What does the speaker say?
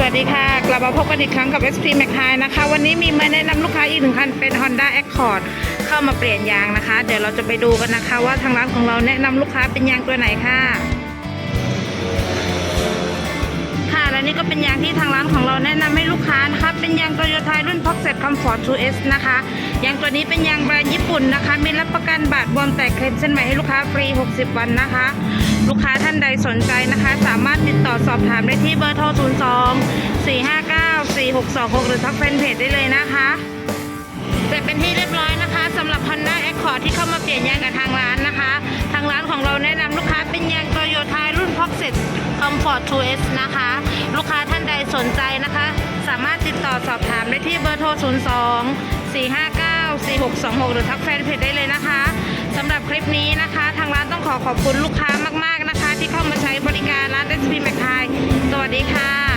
สวัสดีค่ะ กลับมาพบกันอีกครั้งกับ SP m c h นะคะ วันนี้มีมาแนะนำลูกค้าอีกหนึ่งคันเป็น Honda Accord เข้ามาเปลี่ยนยางนะคะ เดี๋ยวเราจะไปดูกันนะคะ ว่าทางร้านของเราแนะนำลูกค้าเป็นยางตัวไหนค่ะ ค่ะและนี่ก็เป็นยางที่ทางร้านของเราแนะนำให้ลูกค้านะคะเป็นยางโตโยต้ารุ่น Pocket Comfort 2S นะคะยางตัวนี้เป็นยางแบรนด์ญี่ปุ่นนะคะ มีรับประกันบาดบวมแตกเคลมเส้นใหม่ให้ลูกค้าฟรี 60 วันนะคะ ลูกค้าท่านใดสนใจนะคะ สามารถติดต่อสอบถามได้ที่เบอร์โทร 459 4626 หรือทักแฟนเพจได้เลยนะคะเสร็จเป็นที่เรียบร้อยนะคะสำหรับ Honda Accord ที่เข้ามาเปลี่ยนยางกับทางร้านนะคะ ทางร้านของเราแนะนำลูกค้าเป็นยางโตโยต้ารุ่น Pocket Comfort 2S นะคะ ลูกค้าท่านใดสนใจนะคะ สามารถติดต่อสอบถามได้ที่เบอร์โทร 02 459 4626 หรือทักแฟนเพจได้เลยนะคะสำหรับคลิปนี้นะคะ ทางร้านต้องขอขอบคุณลูกค้ามาก ๆนะคะ ที่เข้ามาใช้บริการร้าน SP m c คายสวัสดีค่ะ